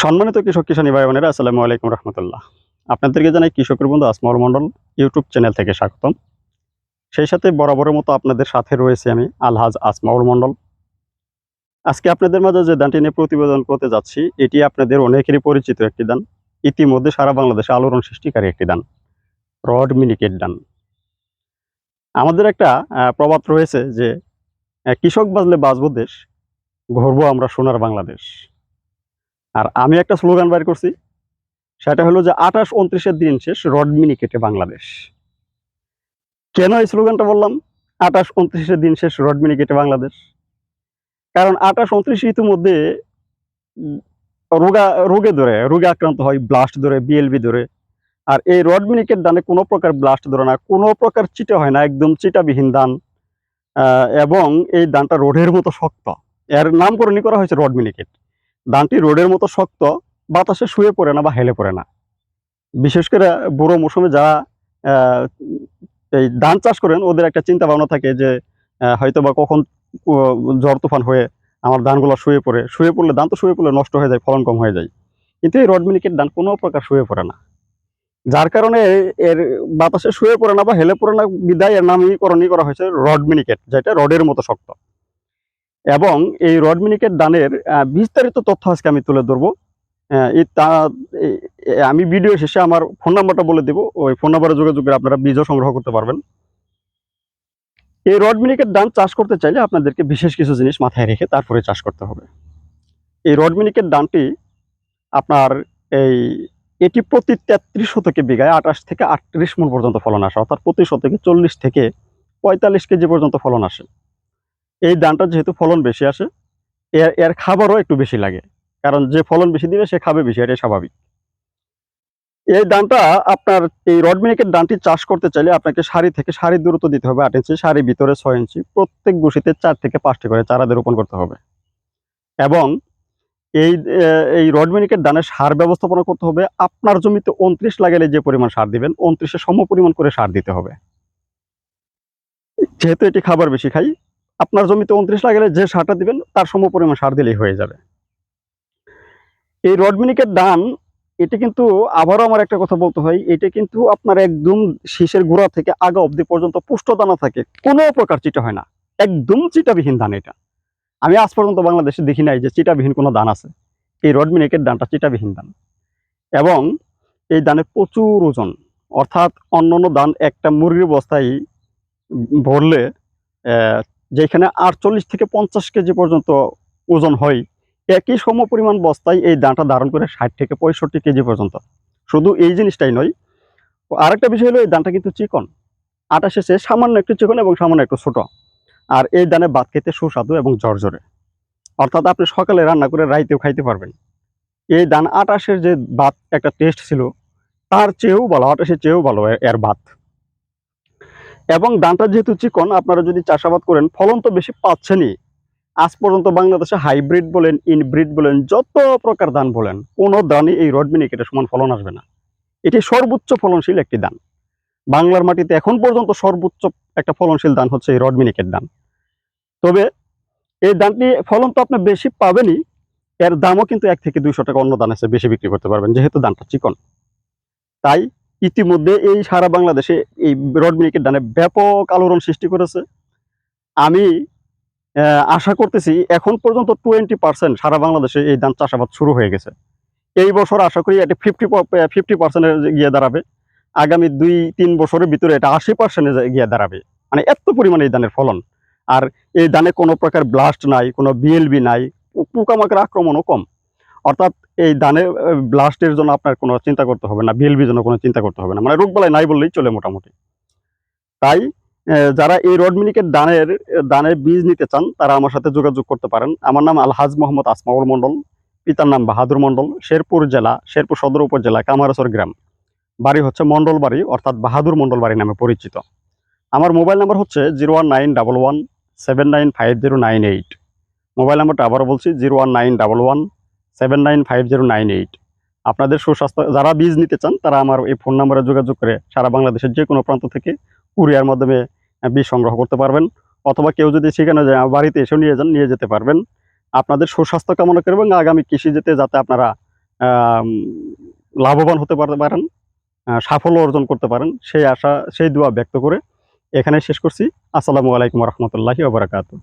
সম্মানিত কৃষক কিষানী ভাই বোনেরা আসসালামু আলাইকুম রহমতুল্লাহ। আপনাদেরকে জানাই কৃষকের বন্ধু আসমাউল মণ্ডল ইউটিউব চ্যানেল থেকে স্বাগতম। সেই সাথে বরাবরের মতো আপনাদের সাথে রয়েছে আমি আলহাজ আসমাউল মণ্ডল। আজকে আপনাদের মাঝে যে দানটি নিয়ে প্রতিবেদন করতে যাচ্ছি, এটি আপনাদের অনেকেরই পরিচিত একটি দান। ইতিমধ্যে সারা বাংলাদেশে আলোড়ন সৃষ্টিকারী একটি দান, রড মিনিকেট দান। আমাদের একটা প্রবাদ রয়েছে যে কৃষক বাজলে বাঁচব দেশ ঘুরবো আমরা সোনার বাংলাদেশ। আর আমি একটা স্লোগান বাইর করছি। সেটা হলো যে আঠাশ উনত্রিশের দিন শেষ রড মিনিকেটে বাংলাদেশ। কেন এই স্লোগানটা বললাম? আঠাশ উনত্রিশের দিন শেষ রড মিনি কেটে বাংলাদেশ। কারণ আঠাশ উনত্রিশ ইতিমধ্যে রোগা, রোগে ধরে, রোগে আক্রান্ত হয় ব্লাস্ট ধরে বিএলবি ধরে। আর এই রড মিনিকেট দানে কোনো প্রকার ব্লাস্ট ধরে না, কোনো প্রকার চিটা হয় না, একদম চিটাবিহীন দান। এবং এই দানটা রোডের মতো শক্ত। এর নামকরণই করা হয়েছে রড মিনিকেট ধানটি রোডের মতো শক্ত, বাতাসে শুয়ে পড়ে না বা হেলে পড়ে না। বিশেষ করে বুড়ো মৌসুমে যারা এই ধান চাষ করেন, ওদের একটা চিন্তা ভাবনা থাকে যে হয়তো বা কখন ঝড় তুফান হয়ে আমার ধানগুলো শুয়ে পড়ে। শুয়ে পড়লে ধান তো শুয়ে পড়লে নষ্ট হয়ে যায়, ফলন কম হয়ে যায়। কিন্তু এই রড মিনিকেট ধান কোনো প্রকার শুয়ে পড়ে না। যার কারণে এর বাতাসে শুয়ে পড়ে না বা হেলে পড়ে না, বিদায় এর নামীকরণই করা হয়েছে রড মিনিকেট, যেটা রডের মতো শক্ত। এবং এই রড মিনিকেট দানের বিস্তারিত তথ্য আজকে আমি তুলে ধরবো। আমি ভিডিও শেষে আমার ফোন নাম্বারটা বলে দিব, ওই ফোন নাম্বারে যোগাযোগ করে আপনারা বীজও সংগ্রহ করতে পারবেন। এই রড মিনিকেট ধান চাষ করতে চাইলে আপনাদেরকে বিশেষ কিছু জিনিস মাথায় রেখে তারপরে চাষ করতে হবে। এই রড মিনিকেট ধানটি আপনার এই এটি প্রতি তেত্রিশ শতকে বিঘায় আঠাশ থেকে আটত্রিশ মন পর্যন্ত ফলন আসে, অর্থাৎ প্রতি শতকে চল্লিশ থেকে পঁয়তাল্লিশ কেজি পর্যন্ত ফলন আসে। এই ধানটা যেহেতু ফলন বেশি আসে, এর এর খাবারও একটু বেশি লাগে। কারণ যে ফলন বেশি দিবে, সে খাবে বেশি, এটাই স্বাভাবিক। এই ধানটা আপনার, এই রডমিনিকের ধানটি চাষ করতে চাইলে আপনাকে সারি থেকে সারির দূরত্ব দিতে হবে, আট ইঞ্চি, সারি ভিতরে ছয় ইঞ্চি, প্রত্যেক গুছিতে চার থেকে পাঁচটি করে চারাদের রোপণ করতে হবে। এবং এই এই রডমিনিকের ধানের সার ব্যবস্থাপনা করতে হবে, আপনার জমিতে উনত্রিশ লাগালে যে পরিমাণ সার দিবেন, উনত্রিশে সম পরিমাণ করে সার দিতে হবে। যেহেতু এটি খাবার বেশি খাই আপনার জমিতে উনত্রিশ লাগালে যে সারটা দিবেন, তার সম পরিমাণ সার দিলেই হয়ে যাবে। এই রডমিনিকের ধান, এটা কিন্তু আবারও আমার একটা কথা বলতে হয়, এটা কিন্তু আপনার একদম শীষের গোড়া থেকে আগা অবধি পর্যন্ত পুষ্ট দানা থাকে, কোনো প্রকার চিটা হয় না। একদম চিটাবিহীন ধান এটা। আমি আজ পর্যন্ত বাংলাদেশে দেখি নাই যে চিটাবিহীন কোনো ধান আছে। এই রডমিনিকের ধানটা চিটাবিহীন ধান। এবং এই ধানের প্রচুর ওজন, অর্থাৎ অন্যান্য দান একটা মুরগির বস্তায় ভরলে যেখানে আটচল্লিশ থেকে পঞ্চাশ কেজি পর্যন্ত ওজন হয়, একই সম পরিমাণ বস্তায় এই দানটা ধারণ করে ষাট থেকে পঁয়ষট্টি কেজি পর্যন্ত। শুধু এই জিনিসটাই নয়, আরেকটা বিষয় হলো এই দানটা কিন্তু চিকন। আটা শেষে সামান্য একটু চিকন এবং সামান্য একটু ছোট। আর এই দানে ভাত খেতে সুস্বাদু এবং জর্জরে অর্থাৎ আপনি সকালে রান্না করে রাইতেও খাইতে পারবেন। এই দান আটাশের যে ভাত একটা টেস্ট ছিল, তার চেয়েও ভালো, আটাশের চেয়েও ভালো এর ভাত। এবং ধানটা যেহেতু চিকন, আপনারা যদি চাষাবাদ করেন, ফলন তো বেশি পাচ্ছেনই। আজ পর্যন্ত বাংলাদেশে হাইব্রিড বলেন, ইনব্রিড বলেন, যত প্রকার ধান বলেন, কোনো ধানই এই রড মিনিকেটের সমান ফলন আসবে না। এটি সর্বোচ্চ ফলনশীল একটি ধান। বাংলার মাটিতে এখন পর্যন্ত সর্বোচ্চ একটা ফলনশীল ধান হচ্ছে এই রড মিনিকেট ধান। তবে এই ধানটি ফলন তো আপনি বেশি পাবেনই, এর দামও কিন্তু এক থেকে দুইশো টাকা অন্য ধান আছে, বেশি বিক্রি করতে পারবেন, যেহেতু ধানটা চিকন। তাই ইতিমধ্যে এই সারা বাংলাদেশে এই রড মিনিকেট ধানে ব্যাপক আলোড়ন সৃষ্টি করেছে। আমি আশা করতেছি এখন পর্যন্ত টোয়েন্টি পার্সেন্ট সারা বাংলাদেশে এই ধান চাষাবাদ শুরু হয়ে গেছে। এই বছর আশা করি এটা ফিফটি ফিফটি পার্সেন্টে গিয়ে দাঁড়াবে। আগামী দুই, তিন বছরের ভিতরে এটা আশি পার্সেন্টে গিয়ে দাঁড়াবে। মানে এত পরিমাণে এই ধানের ফলন। আর এই ধানে কোনো প্রকার ব্লাস্ট নাই, কোনো বিএলবি নাই পোকামাকড় আক্রমণও কম। অর্থাৎ এই ধানে ব্লাস্টের জন্য আপনার কোনো চিন্তা করতে হবে না বিএলবির জন্য কোনো চিন্তা করতে হবে না। মানে রোগবালাই নাই বললেই চলে মোটামুটি। তাই যারা এই রডমিনিকের দানের দানের বীজ নিতে চান, তারা আমার সাথে যোগাযোগ করতে পারেন। আমার নাম আলহাজ মোহাম্মদ আসমাউল মণ্ডল, পিতার নাম বাহাদুর মণ্ডল, শেরপুর জেলা, শেরপুর সদর উপজেলা, কামারসর গ্রাম। বাড়ি হচ্ছে মণ্ডল বাড়ি, অর্থাৎ বাহাদুর মণ্ডল বাড়ি নামে পরিচিত। আমার মোবাইল নাম্বার হচ্ছে zero one nine double one seven nine five zero nine eight. Mobile নাম্বারটা আবারও বলছি, zero one nine double one seven nine five zero nine eight আপনাদের সুস্বাস্থ্য যারা বীজ নিতে চান, তারা আমার এই ফোন নাম্বারে যোগাযোগ করে সারা বাংলাদেশের যে কোনো প্রান্ত থেকে কুরিয়ার মাধ্যমে বীজ সংগ্রহ করতে পারবেন। অথবা কেউ যদি সেখানে যায়, বাড়িতে এসেও নিয়ে যান, নিয়ে যেতে পারবেন। আপনাদের সুস্বাস্থ্য কামনা করবেন আগামী কৃষি যেতে যাতে আপনারা লাভবান হতে পারতে পারেন সাফল্য অর্জন করতে পারেন, সেই আশা, সেই দোয়া ব্যক্ত করে এখানে শেষ করছি। আসসালামু আলাইকুম রহমতুল্লাহি ওবরাকাতু